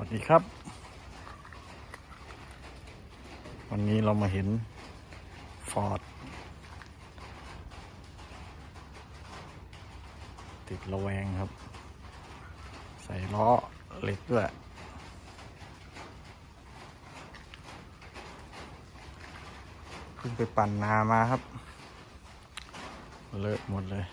วัสดีครับ วันนี้เรามาเห็นฟอร์ดติดระแวงครับ ใส่ล้อเหล็กด้วย เพิ่งไปปั่นนามาครับ เลอะหมดเลย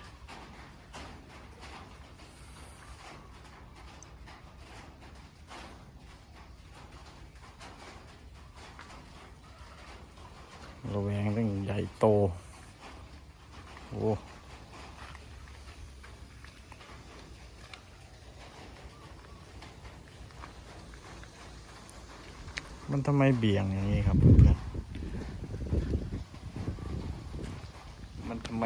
ระแวงเรื่องใหญ่โต โอ้มันทำไมเบี่ยงอย่างนี้ครับเพื่อนๆมันทำไม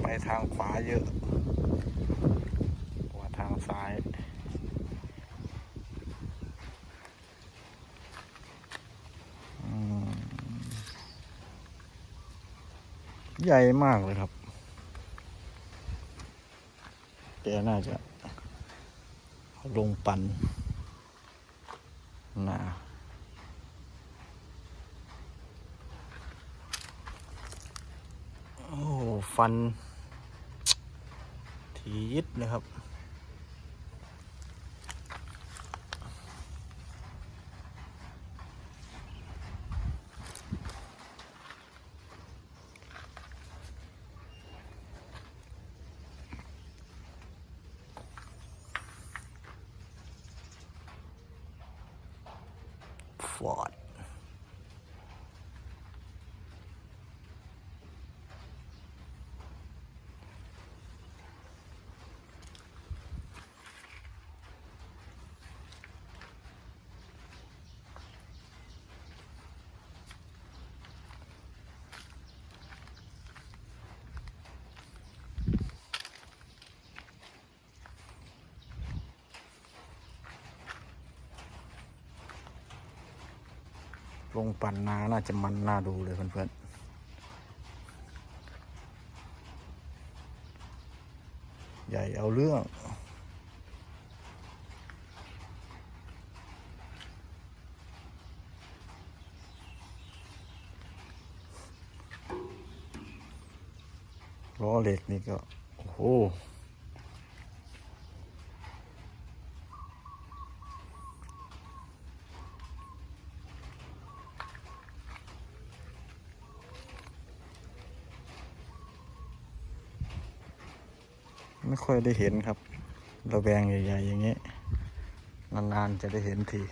ไปทางขวาเยอะ กว่าทางซ้าย ใหญ่มากเลยครับแกน่าจะลงปันนะโอ้ฟัน ทียิดนะครับ ฟ ลงปั่นนาน่าจะมันน่าดูเลยเพื่อนๆใหญ่เอาเรื่อง ล้อเหล็กนี่ก็ โอ้โห ไม่ค่อยได้เห็นครับ ระแวงใหญ่ๆ อย่างนี้ นานๆ จะได้เห็นที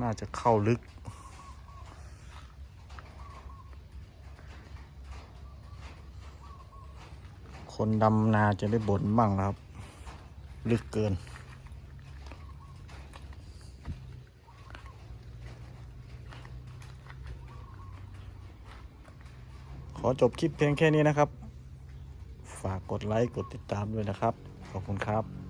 น่าจะเข้าลึก คนดำนาจะได้บ่นบ้างครับ ลึกเกิน อจบคลิปเพียงแค่นี้นะครับ ฝากกดไลค์ กดติดตามด้วยนะครับ ขอบคุณครับ